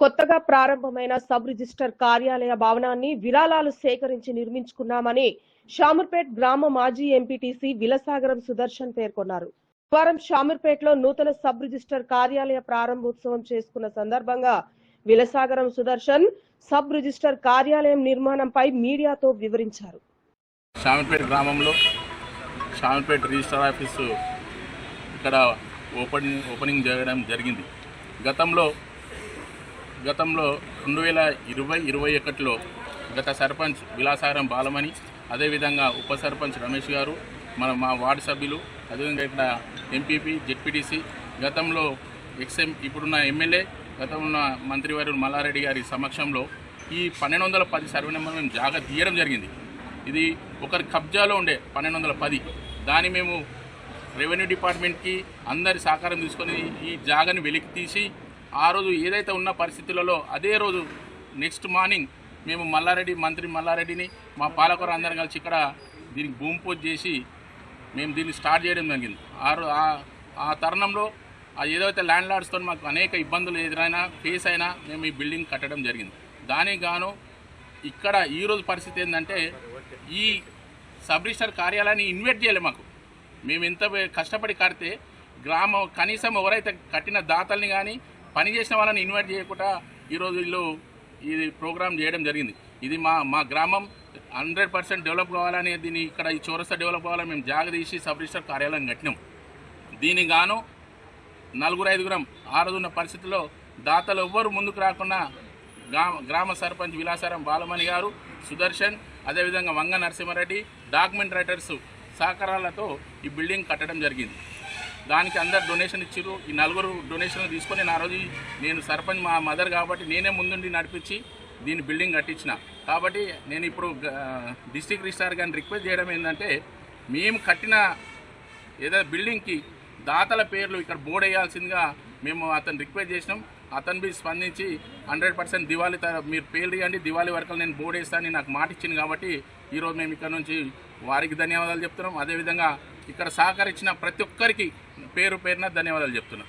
కొత్తగా ప్రారంభమైన sub register కార్యాలయ భవనాన్ని విరాళాలు సేకరించి నిర్మించుకున్నామని షామర్పేట్ గ్రామ మాజీ ఎంపీటీసీ విలసాగరం సుదర్శన్ పేర్కొన్నారు. వారం షామర్పేటలో నూతన సబ్ రిజిస్టర్ కార్యాలయ ప్రారంభోత్సవం చేసుకున్న సందర్భంగా విలసాగరం సుదర్శన్ సబ్ రిజిస్టర్ కార్యాలయం నిర్మాణంపై మీడియాతో వివరించారు. షామిపేట గ్రామంలో షామిపేట రిజిస్టర్ ఆఫీసు ఇక్కడ ఓపెన్ ఓపెనింగ్ జరగడం జరిగింది. గతంలో గతంలో రెండు వేల ఇరవై ఇరవై ఒకటిలో గత సర్పంచ్ విలాసారం బాలమణి అదేవిధంగా ఉప సర్పంచ్ రమేష్ గారు మన మా వార్డు సభ్యులు అదేవిధంగా ఇక్కడ ఎంపీపీ జెడ్పీటీసీ గతంలో ఎక్స్ఎం ఇప్పుడున్న ఎమ్మెల్యే గతంలో ఉన్న మంత్రివర్యులు మల్లారెడ్డి గారి సమక్షంలో ఈ పన్నెండు వందల పది సర్వే నెంబర్ మేము జాగా తీయడం జరిగింది. ఇది ఒకరి కబ్జాలో ఉండే పన్నెండు వందల పది. దాన్ని మేము రెవెన్యూ డిపార్ట్మెంట్కి అందరి సహకారం తీసుకొని ఈ జాగాని వెలికి తీసి ఆ రోజు ఏదైతే ఉన్న పరిస్థితులలో అదే రోజు నెక్స్ట్ మార్నింగ్ మేము మల్లారెడ్డి మంత్రి మల్లారెడ్డిని మా పాలకులు అందరం కలిసి ఇక్కడ దీనికి భూమి పూజ చేసి మేము దీన్ని స్టార్ట్ చేయడం జరిగింది. ఆ ఆ- ఆ తరుణంలో ఆ ఏదైతే ల్యాండ్ లార్డ్స్తో మాకు అనేక ఇబ్బందులు ఎదురైనా ఫేస్ అయినా మేము ఈ బిల్డింగ్ కట్టడం జరిగింది. దానికి గాను ఇక్కడ ఈరోజు పరిస్థితి ఏంటంటే ఈ సబ్ రిజిస్టర్ కార్యాలయాన్ని ఇన్వైట్ చేయాలి మాకు. మేము ఎంత కష్టపడి కడితే గ్రామం కనీసం ఎవరైతే కట్టిన దాతల్ని కానీ పని చేసిన వాళ్ళని ఇన్వైట్ చేయకుండా ఈరోజు వీళ్ళు ఇది ప్రోగ్రామ్ చేయడం జరిగింది. ఇది మా మా గ్రామం హండ్రెడ్ పర్సెంట్ డెవలప్ కావాలని దీన్ని ఇక్కడ ఈ చౌరస్తా డెవలప్ కావాలని మేము జాగదీసి సబ్ రిజిస్టర్ కార్యాలయం కట్టినాం. దీనికి గాను నలుగురు ఐదుగురం ఆ రోజు ఉన్న పరిస్థితుల్లో దాతలు ఎవ్వరు ముందుకు రాకుండా గ్రామ గ్రామ సర్పంచ్ విలాసారం బాలమణి గారు సుదర్శన్ అదేవిధంగా వంగ నరసింహారెడ్డి డాక్యుమెంట్ రైటర్స్ సహకారాలతో ఈ బిల్డింగ్ కట్టడం జరిగింది. దానికి అందరు డొనేషన్ ఇచ్చారు ఈ నలుగురు డొనేషన్ తీసుకొని నా రోజు నేను సర్పంచ్ మా మదర్ కాబట్టి నేనే ముందుండి నడిపించి దీని బిల్డింగ్ కట్టించిన. కాబట్టి నేను ఇప్పుడు డిస్టిక్ రిజిస్టార్ గారిని రిక్వెస్ట్ చేయడం ఏంటంటే మేము కట్టిన ఏదో బిల్డింగ్కి దాతల పేర్లు ఇక్కడ బోర్డు వేయాల్సిందిగా మేము అతను రిక్వెస్ట్ చేసినాం. అతను బి స్పందించి హండ్రెడ్ పర్సెంట్ దివాళీ మీరు పేర్లు ఇవ్వండి దివాళీ వరకు నేను బోర్డు వేస్తానని నాకు మాట ఇచ్చింది కాబట్టి ఈరోజు మేము ఇక్కడ నుంచి వారికి ధన్యవాదాలు చెప్తున్నాం. అదేవిధంగా ఇక్కడ సహకరించిన ప్రతి ఒక్కరికి పేరు పేరున ధన్యవాదాలు చెప్తున్నాం.